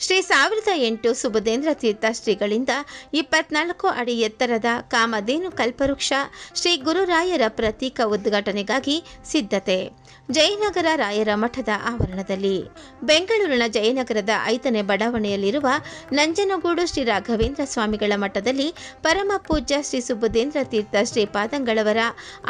ಶ್ರೀ ಸಾವಿರದ ಎಂಟು ಸುಬುಧೇಂದ್ರ ತೀರ್ಥ ಶ್ರೀಗಳಿಂದ ಇಪ್ಪತ್ನಾಲ್ಕು ಅಡಿ ಎತ್ತರದ ಕಾಮಧೇನು ಕಲ್ಪವೃಕ್ಷ ಶ್ರೀ ಗುರುರಾಯರ ಪ್ರತೀಕ ಉದ್ಘಾಟನೆಗಾಗಿ ಸಿದ್ಧತೆ. ಜಯನಗರ ರಾಯರ ಮಠದ ಆವರಣದಲ್ಲಿ. ಬೆಂಗಳೂರಿನ ಜಯನಗರದ ಐದನೇ ಬಡಾವಣೆಯಲ್ಲಿರುವ ನಂಜನಗೂಡು ಶ್ರೀ ರಾಘವೇಂದ್ರ ಸ್ವಾಮಿಗಳ ಮಠದಲ್ಲಿ ಪರಮ ಪೂಜ್ಯ ಶ್ರೀ ಸುಬುಧೇಂದ್ರ ತೀರ್ಥ ಶ್ರೀ ಪಾದಂಗಳವರ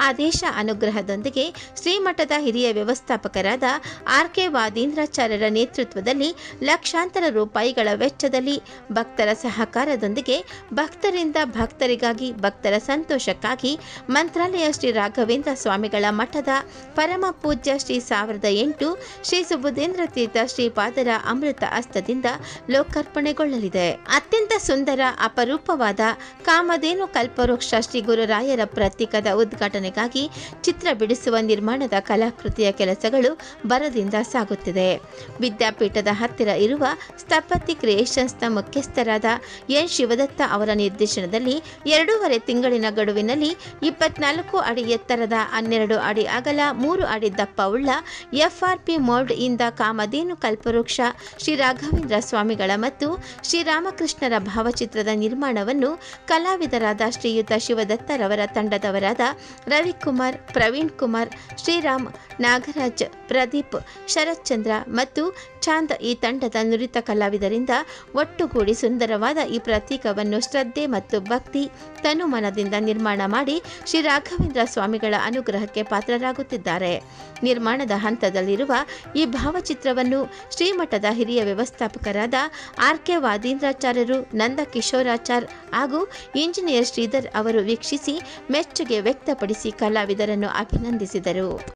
ಆದೇಶ ಅನುಗ್ರಹದೊಂದಿಗೆ ಶ್ರೀಮಠದ ಹಿರಿಯ ವ್ಯವಸ್ಥಾಪಕರಾದ ಆರ್ ಕೆ ವಾದೀಂದ್ರಾಚಾರ್ಯರ ನೇತೃತ್ವದಲ್ಲಿ ಲಕ್ಷಾಂತರ ರೂಪಾಯಿಗಳ ವೆಚ್ಚದಲ್ಲಿ ಭಕ್ತರ ಸಹಕಾರದೊಂದಿಗೆ ಭಕ್ತರಿಂದ ಭಕ್ತರಿಗಾಗಿ, ಭಕ್ತರ ಸಂತೋಷಕ್ಕಾಗಿ ಮಂತ್ರಾಲಯ ಶ್ರೀ ರಾಘವೇಂದ್ರ ಸ್ವಾಮಿಗಳ ಮಠದ ಪರಮ ಪೂಜ್ಯ ಶ್ರೀ ಸಾವಿರದ ಎಂಟು ಶ್ರೀ ಸುಬುಧೇಂದ್ರ ತೀರ್ಥ ಶ್ರೀಪಾದರ ಅಮೃತ ಹಸ್ತದಿಂದ ಲೋಕಾರ್ಪಣೆಗೊಳ್ಳಲಿದೆ. ಅತ್ಯಂತ ಸುಂದರ, ಅಪರೂಪವಾದ ಕಾಮಧೇನು ಕಲ್ಪವೃಕ್ಷ ಶ್ರೀ ಗುರುರಾಯರ ಪ್ರತೀಕದ ಉದ್ಘಾಟನೆಗಾಗಿ ಚಿತ್ರ ಬಿಡಿಸುವ ನಿರ್ಮಾಣದ ಕಲಾಕೃತಿಯ ಕೆಲಸಗಳು ಬರದಿಂದ ಸಾಗುತ್ತಿದೆ. ವಿದ್ಯಾಪೀಠದ ಹತ್ತಿರ ಇರುವ ಸ್ಥಪತಿ ಕ್ರಿಯೇಷನ್ಸ್ನ ಮುಖ್ಯಸ್ಥರಾದ ಎನ್ ಶಿವದತ್ತ ಅವರ ನಿರ್ದೇಶನದಲ್ಲಿ ಎರಡೂವರೆ ತಿಂಗಳಿನ ಗಡುವಿನಲ್ಲಿ ಇಪ್ಪತ್ನಾಲ್ಕು ಅಡಿ ಎತ್ತರದ ಹನ್ನೆರಡು ಅಡಿ ಅಗಲ, ಮೂರು ಅಡಿ ದಪ್ಪವುಳ್ಳ ಎಫ್ಆರ್ಪಿ ಮೋಲ್ಡ್ ಇಂದ ಕಾಮಧೇನು ಕಲ್ಪವೃಕ್ಷ ಶ್ರೀ ರಾಘವೇಂದ್ರ ಸ್ವಾಮಿಗಳ ಮತ್ತು ಶ್ರೀರಾಮಕೃಷ್ಣರ ಭಾವಚಿತ್ರದ ನಿರ್ಮಾಣವನ್ನು ಕಲಾವಿದರಾದ ಶ್ರೀಯುತ ಶಿವದತ್ತರವರ ತಂಡದವರಾದ ರವಿಕುಮಾರ್, ಪ್ರವೀಣ್ ಕುಮಾರ್, ಶ್ರೀರಾಮ್ ನಾಗರಾಜ್, ಪ್ರದೀಪ್ ಶರತ್ಚಂದ್ರ ಮತ್ತು ಚಾಂದ್ ಈ ತಂಡದ ನುರಿತ ಕಲಾವಿದರಿಂದ ಒಟ್ಟುಗೂಡಿ ಸುಂದರವಾದ ಈ ಪ್ರತೀಕವನ್ನು ಶ್ರದ್ಧೆ ಮತ್ತು ಭಕ್ತಿ ತನುಮನದಿಂದ ನಿರ್ಮಾಣ ಮಾಡಿ ಶ್ರೀ ರಾಘವೇಂದ್ರ ಸ್ವಾಮಿಗಳ ಅನುಗ್ರಹಕ್ಕೆ ಪಾತ್ರರಾಗುತ್ತಿದ್ದಾರೆ. ನಿರ್ಮಾಣದ ಹಂತದಲ್ಲಿರುವ ಈ ಭಾವಚಿತ್ರವನ್ನು ಶ್ರೀಮಠದ ಹಿರಿಯ ವ್ಯವಸ್ಥಾಪಕರಾದ ಆರ್ ಕೆ ವಾದೀಂದ್ರಾಚಾರ್ಯರು ನಂದ ಕಿಶೋರಾಚಾರ್ ಹಾಗೂ ಇಂಜಿನಿಯರ್ ಶ್ರೀಧರ್ ಅವರು ವೀಕ್ಷಿಸಿ ಮೆಚ್ಚುಗೆ ವ್ಯಕ್ತಪಡಿಸಿ ಕಲಾವಿದರನ್ನು ಅಭಿನಂದಿಸಿದರು.